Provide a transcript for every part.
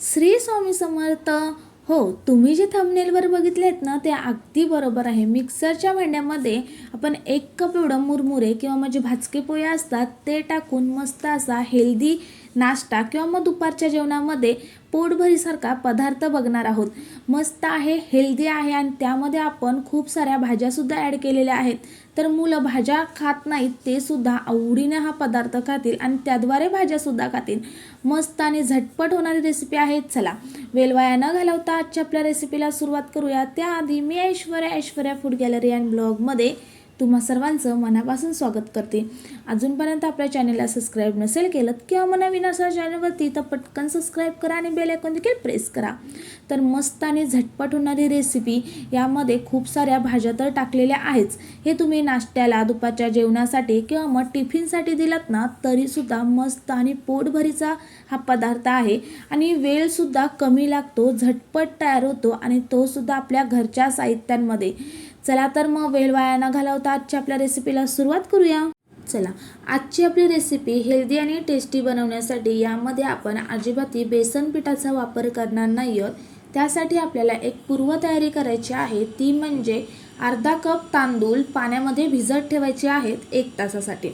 श्री स्वामी समर्थ. हो तुम्ही जे थंबनेलवर बघितले आहेत ना ते अगदी बरोबर आहे. मिक्सरच्या भांड्यामध्ये आपण एक कप एवढं मुरमुरे किंवा म्हणजे भाजके पोहे असतात ते टाकून मस्त असा हेल्दी नाश्ता किंवा मग दुपारच्या जेवणामध्ये पोटभरीसारखा पदार्थ बघणार आहोत. मस्त आहे हेल्दी आहे आणि त्यामध्ये आपण खूप साऱ्या भाज्यासुद्धा ॲड केलेल्या आहेत. तर मुलं भाज्या खात नाहीत ते सुद्धा आवडीने हा पदार्थ खातील आणि त्याद्वारे भाज्यासुद्धा खातील. मस्त आणि झटपट होणारी रेसिपी आहे चला. वेलवाया न घालवता आजच्या आपल्या रेसिपीला सुरुवात करूया. त्याआधी मी Aishwarya Aishwarya food gallery and ब्लॉगमध्ये तुम्हा सर्वांचं मनापासून स्वागत करते. अजूनपर्यंत आपल्या चॅनलला सबस्क्राईब नसेल केलं किंवा मग नवीन चॅनलवरती तर पटकन सबस्क्राईब करा आणि बेल आयकॉन देखील प्रेस करा. तर मस्त आणि झटपट होणारी रेसिपी यामध्ये खूप साऱ्या भाज्या तर टाकलेल्या आहेच. हे तुम्ही नाश्त्याला दुपारच्या जेवणासाठी किंवा मग टिफिनसाठी दिलात ना तरीसुद्धा मस्त आणि पोटभरीचा हा पदार्थ आहे. आणि वेळसुद्धा कमी लागतो झटपट तयार होतो आणि तोसुद्धा आपल्या घरच्या साहित्यांमध्ये. चला तर मग वेळ वाया न घालवता आजच्या आपल्या रेसिपीला सुरुवात करूया. चला आजची आपली रेसिपी हेल्दी आणि टेस्टी बनवण्यासाठी यामध्ये आपण अजिबाती बेसन पिठाचा वापर करणार नाही आहोत. त्यासाठी आपल्याला एक पूर्वतयारी करायची आहे. ती म्हणजे अर्धा कप तांदूळ पाण्यामध्ये भिजत ठेवायचे आहेत एक तासासाठी.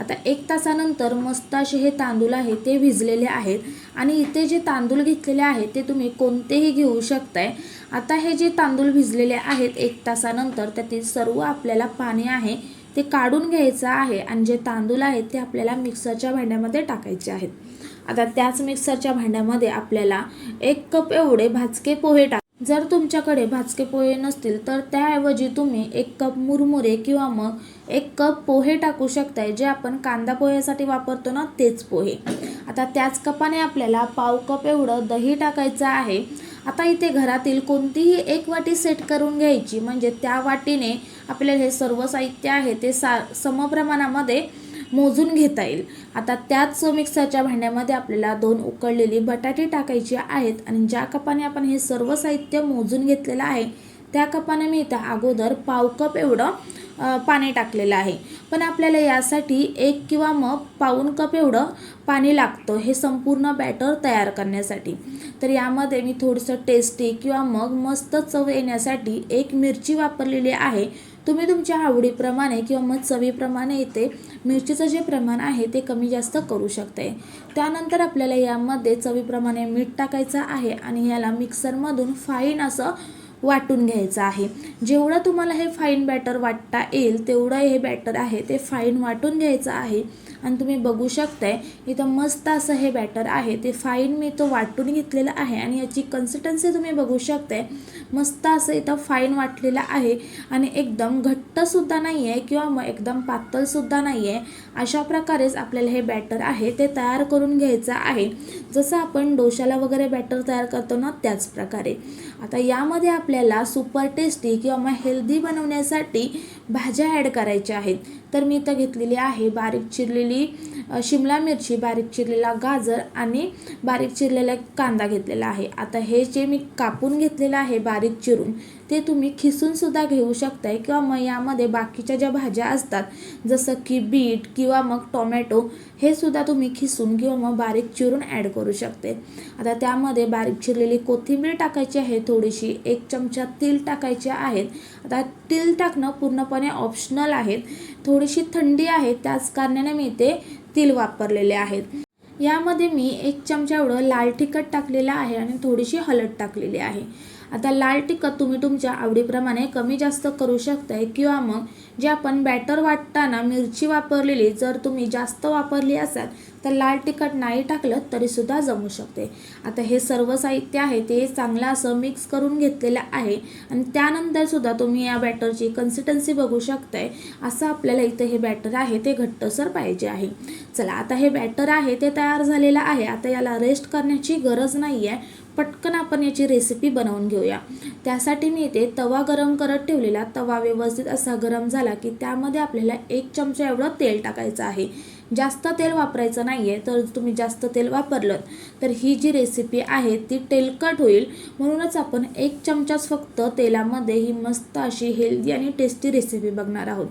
आता एक तासानंतर मस्त असे हे तांदूळ आहे ते भिजलेले आहेत. आणि इथे जे तांदूळ घेतलेले आहेत ते तुम्ही कोणतेही घेऊ शकताय. आता हे जे तांदूळ भिजलेले आहेत एक तासानंतर त्यातील सर्व आपल्याला पाणी आहे ते काढून घ्यायचं आहे. आणि जे तांदूळ आहेत ते आपल्याला मिक्सरच्या भांड्यामध्ये टाकायचे आहेत. आता त्याच मिक्सरच्या भांड्यामध्ये आपल्याला एक कप एवढे भाजके पोहे टाक जर तुमच्याकडे भाजके पोहे नसतील तर त्याऐवजी तुम्ही एक कप मुरमुरे किंवा मग एक कप पोहे टाकू शकताय जे आपण कांदा पोह्यासाठी वापरतो ना तेच पोहे. आता त्याच कपाने आपल्याला पाव कप एवढं दही टाकायचं आहे. आता इथे घरातील कोणतीही एक वाटी सेट करून घ्यायची म्हणजे त्या वाटीने आपल्याला हे सर्व साहित्य आहे ते सा समप्रमाणामध्ये मोजून घेता येईल. आता त्याच मिक्सरच्या भांड्यामध्ये आपल्याला दोन उकळलेली बटाटे टाकायची आहेत आणि ज्या कपाने आपण हे सर्व साहित्य मोजून घेतलेलं आहे त्या कपाने मी इथं अगोदर पाव कप एवढं पाणी टाकलेलं आहे. पण आपल्याला यासाठी एक किंवा मग पाऊन कप एवढं पाणी लागतं हे संपूर्ण बॅटर तयार करण्यासाठी. तर यामध्ये मी थोडंसं टेस्टी किंवा मग मस्त चव येण्यासाठी एक मिरची वापरलेली आहे. तुम्ही तुमच्या आवडीप्रमाणे किंवा मग चवीप्रमाणे इथे मिरचीचं जे प्रमाण आहे ते कमी जास्त करू शकते. त्यानंतर आपल्याला यामध्ये चवीप्रमाणे मीठ टाकायचं आहे आणि याला मिक्सरमधून फाईन असं वाटून घ्यायचं आहे. जेवढं तुम्हाला हे फाईन बॅटर वाटता येईल तेवढं हे बॅटर आहे ते फाईन वाटून घ्यायचं आहे. आणि तुम्ही बघू शकताय इथं मस्त असं हे बॅटर आहे. ते फाईन मी तो वाटून घेतलेलं आहे आणि याची कन्सिस्टन्सी तुम्ही बघू शकताय. मस्त असं इथं फाईन वाटलेलं आहे आणि एकदम घट्टसुद्धा नाही आहे किंवा मग एकदम पातळसुद्धा नाही आहे अशा प्रकारेच आपल्याला हे बॅटर आहे ते तयार करून घ्यायचं आहे. जसं आपण डोशाला वगैरे बॅटर तयार करतो ना त्याच प्रकारे. आता यामध्ये आपल्याला सुपर टेस्टी किंवा मग हेल्दी बनवण्यासाठी भाज्या ॲड करायच्या आहेत. तर मी इथं घेतलेली आहे बारीक चिरलेली शिमला मिरची बारीक चिरलेला गाजर आणि बारीक चिरलेला कांदा घेतलेला आहे. आता हे जे मी कापून घेतलेलं आहे बारीक चिरून ते तुम्ही खिसूनसुद्धा घेऊ शकताय किंवा मग यामध्ये बाकीच्या ज्या भाज्या असतात जसं की बीट किंवा मग टोमॅटो हे सुद्धा तुम्ही खिसून किंवा मग बारीक चिरून ॲड करू शकते आता त्यामध्ये बारीक चिरलेली कोथिंबीर टाकायची आहे थोडीशी एक चमचा तेल टाकायचे आहेत आता तेल टाकणं पूर्णपणे ऑप्शनल आहेत थोडीशी थंडी आहे त्याच कारणाने मी ते तिल वापरलेले आहेत. यामध्ये मी एक चमचा एवढं लाल तिखट टाकलेलं आहे आणि थोडीशी हळद टाकलेली आहे. आता लाल तिखट तुम्ही तुमच्या आवडीप्रमाणे कमी जास्त करू शकताय किंवा मग जे आपण बॅटर वाटताना मिरची वापरलेली जर तुम्ही जास्त वापरली असाल तर लाल तिखट नाही टाकलं तरीसुद्धा जमू शकते. आता हे सर्व साहित्य आहे ते चांगलं असं मिक्स करून घेतलेलं आहे आणि त्यानंतर सुद्धा तुम्ही या बॅटरची कन्सिस्टन्सी बघू शकताय. असं आपल्याला इथं हे बॅटर आहे ते घट्टसर पाहिजे आहे. चला आता हे बॅटर आहे ते तयार झालेलं आहे. आता याला रेस्ट करण्याची गरज नाही आहे पटकन आपण याची रेसिपी बनवून घेऊया. त्यासाठी मी इथे तवा गरम करत ठेवलेला तवा व्यवस्थित असा गरम झाला की त्यामध्ये आपल्याला एक चमचा एवढं तेल टाकायचं आहे. जास्त तेल वापरायचं नाही आहे तर तुम्ही जास्त तेल वापरलं तर ही जी रेसिपी आहे ती तेलकट होईल. म्हणूनच आपण एक चमचाच फक्त तेलामध्ये ही मस्त अशी हेल्दी आणि टेस्टी रेसिपी बघणार आहोत.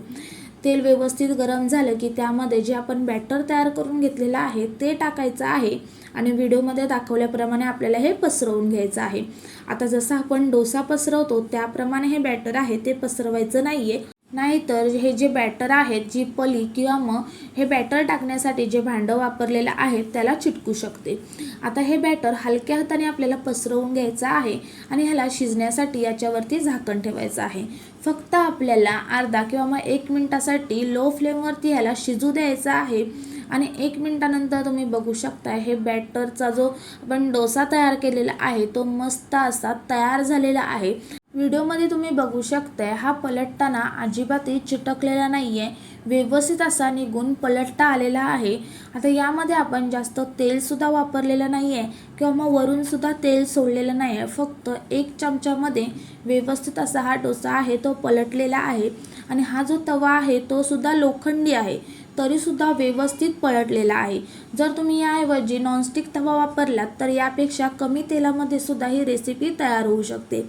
तेल व्यवस्थित गरम झालं की त्यामध्ये जे आपण बॅटर तयार करून घेतलेलं आहे ते टाकायचं आहे. आणि व्हिडिओमध्ये दाखवल्याप्रमाणे आपल्याला हे पसरवून घ्यायचं आहे. आता जसं आपण डोसा पसरवतो त्याप्रमाणे हे बॅटर आहे ते पसरवायचं नाही आहे नाहीतर हे जे बॅटर आहेत जी पली किंवा मग हे बॅटर टाकण्यासाठी जे भांडं वापरलेलं आहे त्याला चिटकू शकते. आता हे बॅटर हलक्या हाताने आपल्याला पसरवून घ्यायचं आहे आणि ह्याला शिजण्यासाठी याच्यावरती झाकण ठेवायचं आहे. फक्त आपल्याला अर्धा किंवा मग एक मिनटासाठी लो फ्लेमवरती ह्याला शिजू द्यायचं आहे. आणि एक मिनटानंतर तुम्ही बघू शकता हे बॅटरचा जो आपण डोसा तयार केलेला आहे तो मस्त असा तयार झालेला आहे. व्हिडिओमध्ये तुम्ही बघू शकताय हा पलटताना अजिबातही चिटकलेला नाही आहे व्यवस्थित असा निघून पलटता आलेला आहे. आता यामध्ये आपण जास्त तेलसुद्धा वापरलेलं नाही आहे किंवा मग वरूनसुद्धा तेल सोडलेलं नाही आहे फक्त एक चमच्यामध्ये व्यवस्थित असा हा डोसा आहे तो पलटलेला आहे. आणि हा जो तवा आहे तो सुद्धा लोखंडी आहे. तरीसुद्धा व्यवस्थित पलटलेला आहे. जर तुम्ही याऐवजी नॉनस्टिक तवा वापरलात तर यापेक्षा कमी तेलामध्ये सुद्धा ही रेसिपी तयार होऊ शकते.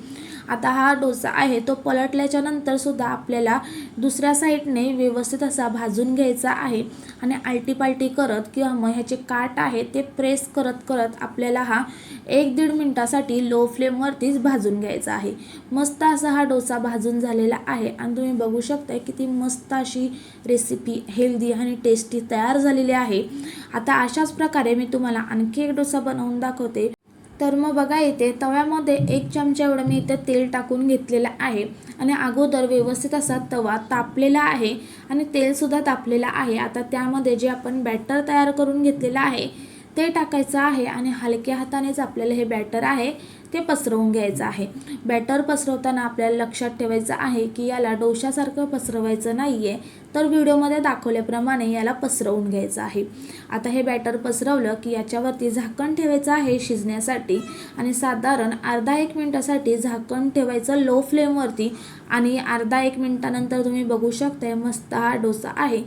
आता हा डोसा आहे तो पलटल्याच्या नंतर सुद्धा आपल्याला दुसऱ्या साईडने व्यवस्थित असा भाजून घ्यायचा आहे आणि आलटीपालटी करत किंवा मग ह्याचे काट आहे ते प्रेस करत करत आपल्याला हा एक दीड मिनटासाठी लो फ्लेमवरतीच भाजून घ्यायचा आहे. मस्त असा हा डोसा भाजून झालेला आहे आणि तुम्ही बघू शकता किती मस्त अशी रेसिपी हेल्दी आणि टेस्टी तयार झालेली आहे. आता अशाच प्रकारे मी तुम्हाला आणखी एक डोसा बनवून दाखवते. तर मग बघा इथे तव्यामध्ये एक चमचा एवढं मी इथे तेल टाकून घेतलेलं आहे. आणि अगोदर व्यवस्थित असा तवा तापलेला आहे आणि तेलसुद्धा तापलेलं आहे. आता त्यामध्ये जे आपण बॅटर तयार करून घेतलेलं आहे ते टाकायचं आहे आणि हलक्या हातानेच आपल्याला हे बॅटर आहे ते पसरवून घ्यायचं आहे. बॅटर पसरवताना आपल्याला लक्षात ठेवायचं आहे की याला डोशासारखं पसरवायचं नाही आहे तर व्हिडिओमध्ये दाखवल्याप्रमाणे याला पसरवून घ्यायचं आहे. आता हे बॅटर पसरवलं की याच्यावरती झाकण ठेवायचं आहे शिजण्यासाठी आणि साधारण अर्धा एक मिनटासाठी झाकण ठेवायचं लो फ्लेमवरती आणि अर्धा एक मिनटानंतर तुम्ही बघू शकताय मस्त हा डोसा आहे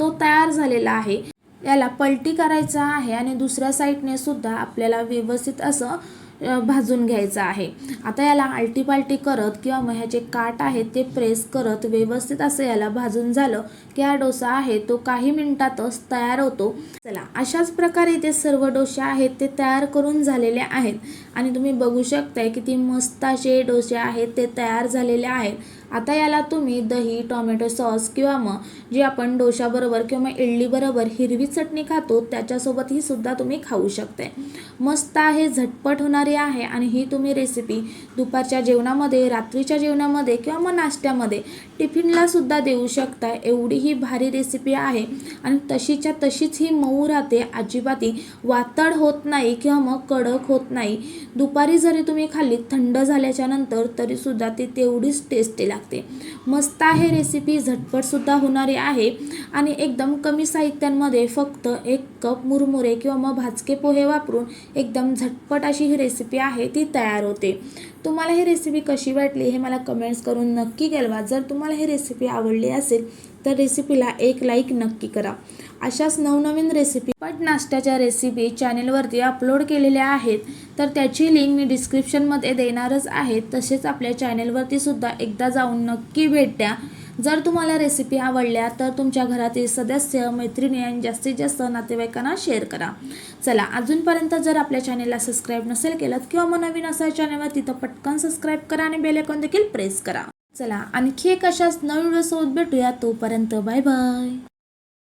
तो तयार झालेला आहे. याला पलटी करायचा आहे आणि दुसऱ्या साईडने सुद्धा आपल्याला व्यवस्थित असं भाजून घ्यायचं आहे. आता याला आलटी पालटी करत किंवा मग ह्याचे काट आहेत ते प्रेस करत व्यवस्थित असं याला भाजून झालं की हा डोसा आहे तो काही मिनिटातच तयार होतो. चला अशाच प्रकारे ते सर्व डोसे आहेत ते तयार करून झालेले आहेत. आणि तुम्ही बघू शकताय किती मस्त असे डोसे आहेत ते तयार झालेले आहेत. आता याला तुम्ही दही टोमॅटो सॉस किंवा मग जे आपण डोशाबरोबर किंवा मग इडलीबरोबर हिरवी चटणी खातो त्याच्यासोबत ही सुद्धा तुम्ही खाऊ शकते मस्त आहे झटपट होणारी आहे आणि ही तुम्ही रेसिपी दुपारच्या जेवणामध्ये रात्रीच्या जेवणामध्ये किंवा मग नाश्त्यामध्ये टिफिनला सुद्धा देऊ शकता एवढी ही भारी रेसिपी आहे आणि तशीच्या तशीच ही मऊ राहते. अजिबाती वातड होत नाही किंवा मग कडक होत नाही. दुपारी जरी तुम्ही खाल्ली थंड झाल्याच्यानंतर तरीसुद्धा ती तेवढीच टेस्टी लागते मस्त आहे रेसिपी झटपटसुद्धा होणारी आहे. आणि एकदम कमी साहित्यांमध्ये फक्त एक कप मुरमुरे किंवा मग भाजके पोहे वापरून एकदम झटपट अशी ही रेसिपी आहे ती तयार होते. तुम्हाला ही रेसिपी कशी वाटली हे मला कमेंट्स करून नक्की कळवा. जर तुम्हाला ही रेसिपी आवडली असेल तर रेसिपीला एक लाईक नक्की करा. अशाच नवनवीन रेसिपी पट नाश्त्याच्या रेसिपी चॅनेलवरती अपलोड केलेल्या आहेत तर त्याची लिंक मी डिस्क्रिप्शनमध्ये देणारच आहे. तसेच आपल्या चॅनेलवरती सुद्धा एकदा जाऊन नक्की भेट द्या. जर तुम्हाला रेसिपी आवडल्या तर तुमच्या घरातील सदस्य मैत्रिणी आणि जास्तीत जास्त नातेवाईकांना शेअर करा. चला अजूनपर्यंत जर आपल्या चॅनेलला सबस्क्राईब नसेल केलं किंवा मग नवीन असा चॅनलवर तिथं पटकन सबस्क्राईब करा आणि बेलेकॉन देखील प्रेस करा. चला आणखी एक अशाच नवीन व्हिडिओसोबत भेटूया. तोपर्यंत बाय बाय